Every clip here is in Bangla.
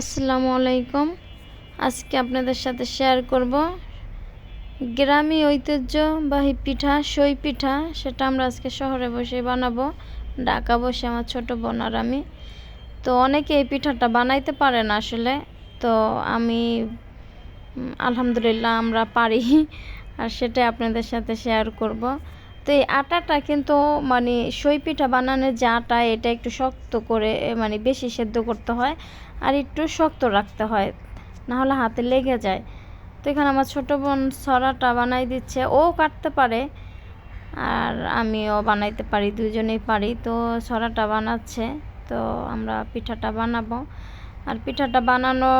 আসসালামু আলাইকুম। আজকে আপনাদের সাথে শেয়ার করব গ্রামী ঐতিহ্যবাহী পিঠা, সই পিঠা। সেটা আমরা আজকে শহরে বসে বানাবো। ঢাকা বসে আমার ছোট বোন আর আমি। তো অনেকে এই পিঠাটা বানাইতে পারে না আসলে। তো আমি আলহামদুলিল্লাহ আমরা পারি। আর সেটাই আপনাদের সাথে শেয়ার করব। তো এই আটাটা কিন্তু মানে সই পিঠা বানানোর যে আটা, এটা একটু শক্ত করে মানে বেশি সেদ্ধ করতে হয় আর একটু শক্ত রাখতে হয় না হলে হাতে লেগে যায়। তো এখানে আমার ছোটো বোন ছড়াটা বানাই দিচ্ছে, ও কাটতে পারে আর আমিও বানাইতে পারি, দুজনেই পারি। তো ছড়াটা বানাচ্ছে, তো আমরা পিঠাটা বানাবো। আর পিঠাটা বানানো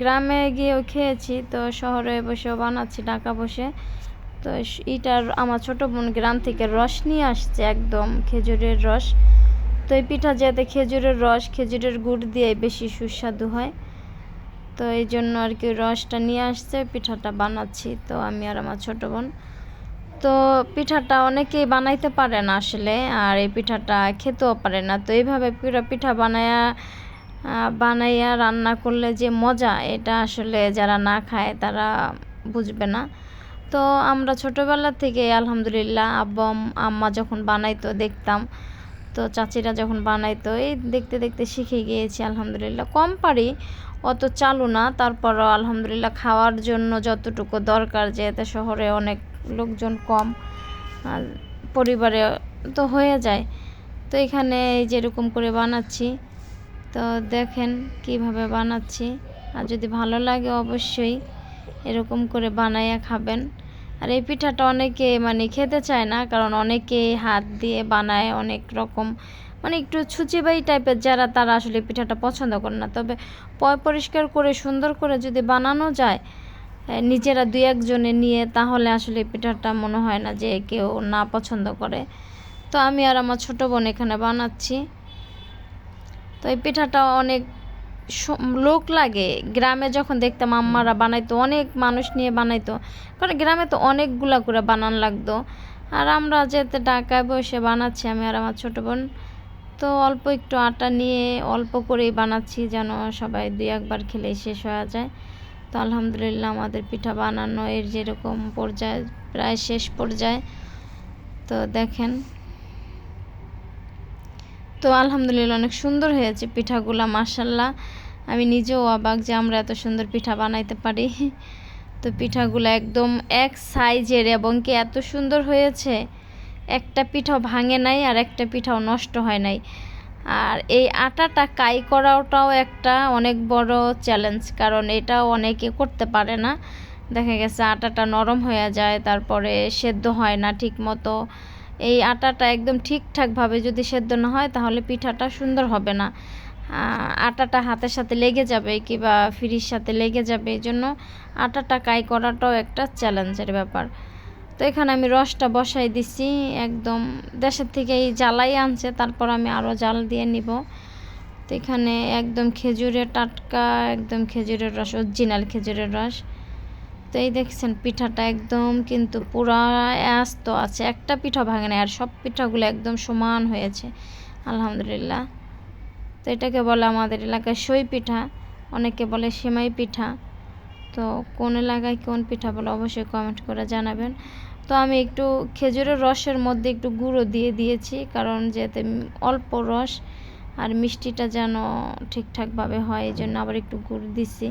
গ্রামে গিয়েও খেয়েছি, তো শহরে বসেও বানাচ্ছি, ঢাকা বসে। তো এটার আমার ছোটো বোন গ্রাম থেকে রস নিয়ে আসছে একদম, খেজুরের রস। তো এই পিঠা যাতে খেজুরের রস, খেজুরের গুড় দিয়ে বেশি সুস্বাদু হয়। তো এই জন্য আর কি রসটা নিয়ে আসছে, পিঠাটা বানাচ্ছি তো আমি আর আমার ছোটো বোন। তো পিঠাটা অনেকেই বানাইতে পারে না আসলে, আর এই পিঠাটা খেতেও পারে না। তো এইভাবে পিঠা পিঠা বানায়া বানাইয়া রান্না করলে যে মজা, এটা আসলে যারা না খায় তারা বুঝবে না। তো আমরা ছোটোবেলা থেকে আলহামদুলিল্লাহ আব্বা আম্মা যখন বানাইতো দেখতাম, তো চাচিরা যখন বানাইতো, এই দেখতে দেখতে শিখে গিয়েছি আলহামদুলিল্লাহ। কম পারি, অত চালু না, তারপরও আলহামদুলিল্লাহ খাওয়ার জন্য যতটুকু দরকার, যেহেতু শহরে অনেক লোকজন কম, আর পরিবারে তো হয়ে যায়। তো এখানে যেরকম করে বানাচ্ছি, তো দেখেন কীভাবে বানাচ্ছি। আর যদি ভালো লাগে অবশ্যই এরকম করে বানাইয়া খাবেন। আর এই পিঠাটা অনেকে মানে খেতে চায় না, কারণ অনেকে হাত দিয়ে বানায় অনেক রকম মানে একটু ছুচিবাই টাইপের যারা, তারা আসলে পিঠাটা পছন্দ করে না। তবে পয় পরিষ্কার করে, সুন্দর করে যদি বানানো যায় নিজেরা দুই একজনে নিয়ে, তাহলে আসলে পিঠাটা মনে হয় না যে কেউ না পছন্দ করে। তো আমি আর আমার ছোটো বোন এখানে বানাচ্ছি। তো এই পিঠাটা অনেক লোক লাগে। গ্রামে যখন দেখতাম আম্মারা বানাইতো অনেক মানুষ নিয়ে বানাইতো। কারণ গ্রামে তো অনেকগুলা করে বানান লাগতো। আর আমরা যেতে ঢাকায় বসে বানাচ্ছি আমি আর আমার ছোটো বোন তো অল্প একটু আটা নিয়ে অল্প করেই বানাচ্ছি যেন সবাই দুই একবার খেলেই শেষ হয়ে যায়। তো আলহামদুলিল্লাহ আমাদের পিঠা বানানো এর যেরকম পর্যায়ে প্রায় শেষ পর্যায়ে। তো দেখেন তো আলহামদুলিল্লাহ অনেক সুন্দর হয়েছে পিঠাগুলা মাসাল্লাহ আমি নিজেও অবাক যে আমরা এত সুন্দর পিঠা বানাইতে পারি। তো পিঠাগুলো একদম এক সাইজের এবং কি এত সুন্দর হয়েছে। একটা পিঠাও ভাঙে নাই আর একটা পিঠাও নষ্ট হয় নাই। আর এই আটাটা কাই করাটাও একটা অনেক বড় চ্যালেঞ্জ কারণ এটা অনেকে করতে পারে না। দেখা গেছে আটাটা নরম হয়ে যায়, তারপরে সেদ্ধ হয় না ঠিক মতো এই আটাটা একদম ঠিকঠাকভাবে যদি সেদ্ধ না হয়, তাহলে পিঠাটা সুন্দর হবে না। আটাটা হাতের সাথে লেগে যাবে কিংবা ফ্রির সাথে লেগে যাবে, এই জন্য আটাটা কাই করাটাও একটা চ্যালেঞ্জের ব্যাপার। তো এখানে আমি রসটা বসাই দিছি, একদম দেশের থেকে এই জ্বালাই আনছে, তারপর আমি আরও জাল দিয়ে নিব। তো এখানে একদম খেজুরের টাটকা, একদম খেজুরের রস অরিজিনাল খেজুরের রস। তো এই দেখছেন পিঠাটা একদম কিন্তু পুরা আস্ত আছে। একটা পিঠা ভাঙে না আর সব পিঠাগুলো একদম সমান হয়েছে, আলহামদুলিল্লাহ। তো এটাকে বলে আমাদের এলাকায় সই পিঠা, অনেকে বলে সেমাই পিঠা। তো কোন এলাকায় কোন পিঠা বলে অবশ্যই কমেন্ট করে জানাবেন। তো আমি একটু খেজুরের রসের মধ্যে একটু গুঁড়ো দিয়ে দিয়েছি, কারণ যেতে অল্প রস আর মিষ্টিটা যেন ঠিকঠাকভাবে হয় এই জন্য আবার একটু গুড় দিছি।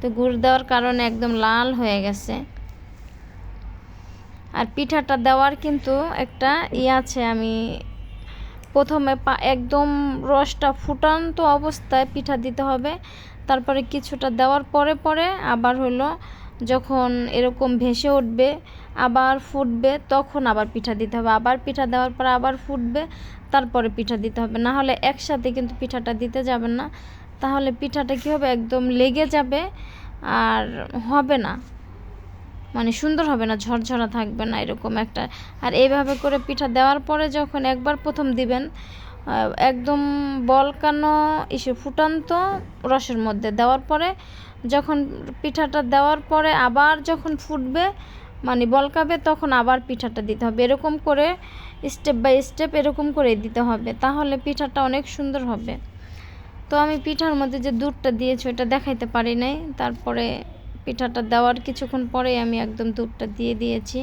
তো গুড় দেওয়ার কারণে একদম লাল হয়ে গেছে। আর পিঠাটা দেওয়ার কিন্তু একটা ই আছে, আমি প্রথমে একদম রসটা ফুটান্ত অবস্থায় পিঠা দিতে হবে। তারপরে কিছুটা দেওয়ার পরে পরে আবার হলো যখন এরকম ভেসে উঠবে, আবার ফুটবে, তখন আবার পিঠা দিতে হবে। আবার পিঠা দেওয়ার পরে আবার ফুটবে, তারপরে পিঠা দিতে হবে। না হলে একসাথে কিন্তু পিঠাটা দিতে যাবেন না। তাহলে পিঠাটা কী হবে একদম লেগে যাবে আর হবে না? মানে সুন্দর হবে না, ঝরঝরা থাকবে না এরকম একটা। আর এইভাবে করে পিঠা দেওয়ার পরে যখন একবার প্রথম দিবেন একদম বলকানো এসে ফুটান্ত রসের মধ্যে দেওয়ার পরে, যখন পিঠাটা দেওয়ার পরে আবার যখন ফুটবে মানে বলকাবে, তখন আবার পিঠাটা দিতে হবে। এরকম করে স্টেপ বাই স্টেপ এরকম করে দিতে হবে। তাহলে পিঠাটা অনেক সুন্দর হবে। তো আমি পিঠার মধ্যে যে দুধটা দিয়েছি ওটা দেখাইতে পারি নাই। তারপরে পিঠাটা দেওয়ার কিছুক্ষণ পরেই আমি একদম দুধটা দিয়ে দিয়েছি।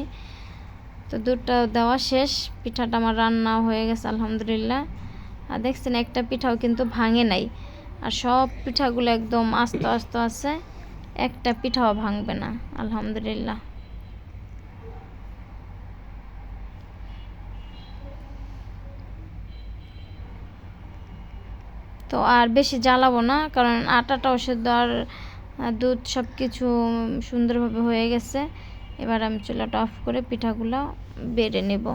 তো দুধটা দেওয়া শেষ, পিঠাটা আমার রান্না হয়ে গেছে, আলহামদুলিল্লাহ। আর দেখছেন, একটা পিঠাও কিন্তু ভাঙে নাই। আর সব পিঠাগুলো একদম আস্তে আস্তে আছে, একটা পিঠাও ভাঙবে না, আলহামদুলিল্লাহ। তো আর বেশি জ্বালাবো না, কারণ আটাটাও সেদ্ধ আর দুধ সব কিছু সুন্দরভাবে হয়ে গেছে। এবার আমি চুলাটা অফ করে পিঠাগুলো বেড়ে নেব।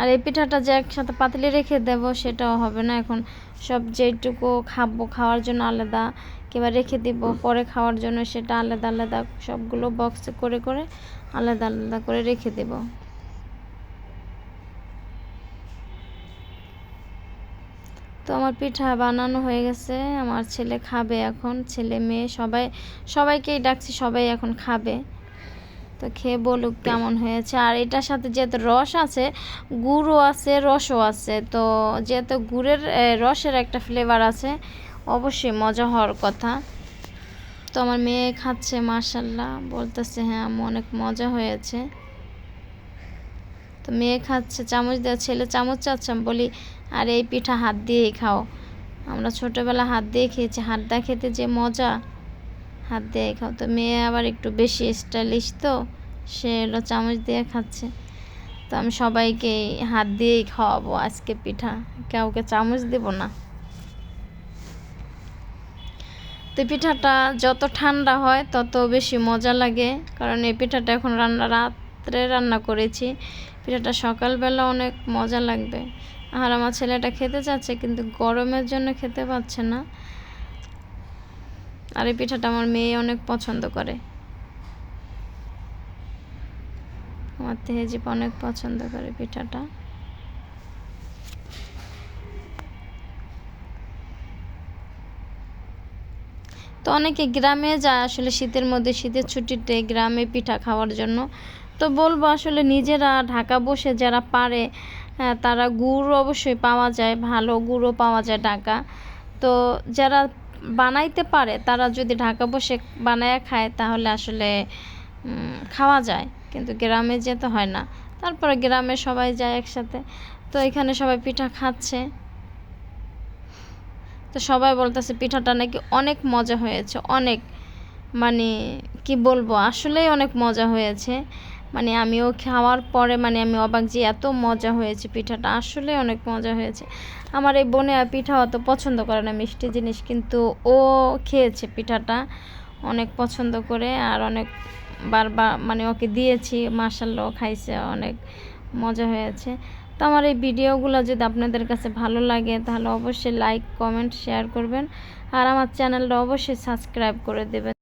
আর এই পিঠাটা যে একসাথে পাতলে রেখে দেব সেটাও হবে না। এখন সব যেটুকু খাব খাওয়ার জন্য আলাদা কিংবা রেখে দিব, পরে খাওয়ার জন্য সেটা আলাদা আলাদা, সবগুলো বক্সে করে করে আলাদা আলাদা করে রেখে দেবো। তো আমার পিঠা বানানো হয়ে গেছে। আমার ছেলে খাবে এখন, ছেলে, মেয়ে, সবাই, সবাইকেই ডাকছি, সবাই এখন খাবে। তো খেয়ে বলুক কেমন হয়েছে। আর এটার সাথে যেহেতু রস আছে, গুড়ও আছে, রসও আছে, তো যেহেতু গুড়ের রসের একটা ফ্লেভার আছে, অবশ্যই মজা হওয়ার কথা। তো আমার মেয়ে খাচ্ছে মার্শাল্লাহ বলতেছে হ্যাঁ অনেক মজা হয়েছে। তো মেয়ে খাচ্ছে, চামচ দেওয়া ছেলে চামচ চাচ্ছে। আমি বলি, আর এই পিঠা হাত দিয়েই খাও। আমরা ছোটোবেলা হাত দিয়ে খেয়েছি, হাত দা খেতে যে মজা, হাত দিয়ে খাও। তো মেয়ে আবার একটু বেশি স্টাইলিশ তো, সে হলো চামচ দিয়ে খাচ্ছে। তো আমি সবাইকে হাত দিয়েই খাওয়াবো আজকে পিঠা, কাউকে চামচ দেব না। তো পিঠাটা যত ঠান্ডা হয়, তত বেশি মজা লাগে, কারণ এই পিঠাটা এখন রান্না, রাত্রে রান্না করেছি। পিঠাটা সকালবেলা অনেক মজা লাগবে। আর আমার ছেলেটা খেতে চাচ্ছে, কিন্তু গরমের জন্য খেতে পাচ্ছে না। আর এই পিঠাটা আমার মেয়ে অনেক পছন্দ করে। আমার তেহেজিপ অনেক পছন্দ করে পিঠাটা। তো অনেকে গ্রামে যায়, আসলে শীতের মধ্যে শীতের ছুটিতে গ্রামে পিঠা খাওয়ার জন্য। তো বলব আসলে নিজেরা ঢাকা বসে যারা পারে হ্যাঁ তারা গুড় অবশ্যই পাওয়া যায়, ভালো গুড়ও পাওয়া যায় ঢাকা। তো যারা বানাইতে পারে, তারা যদি ঢাকা বসে বানায় খায়, তাহলে আসলে খাওয়া যায়। কিন্তু গ্রামে যেতে হয় না। তারপরে গ্রামে সবাই যায় একসাথে। তো এখানে সবাই পিঠা খাচ্ছে। তো সবাই বলতেছে, পিঠাটা নাকি অনেক মজা হয়েছে। অনেক মানে কি বলব, আসলেই অনেক মজা হয়েছে। মানে আমিও খাওয়ার পরে মানে আমি অবাক যে এত মজা হয়েছে পিঠাটা, আসলে অনেক মজা হয়েছে। আমার এই বোনে পিঠা অত পছন্দ করে না, মিষ্টি জিনিস, কিন্তু ও খেয়েছে পিঠাটা অনেক পছন্দ করে আর অনেক বারবার মানে ওকে দিয়েছি মাসাল্লাহ খাইছে, অনেক মজা হয়েছে। তো আমার এই ভিডিওগুলো যদি আপনাদের কাছে ভালো লাগে, তাহলে অবশ্যই লাইক কমেন্ট শেয়ার করবেন। আর আমার চ্যানেলটা অবশ্যই সাবস্ক্রাইব করে দেবেন।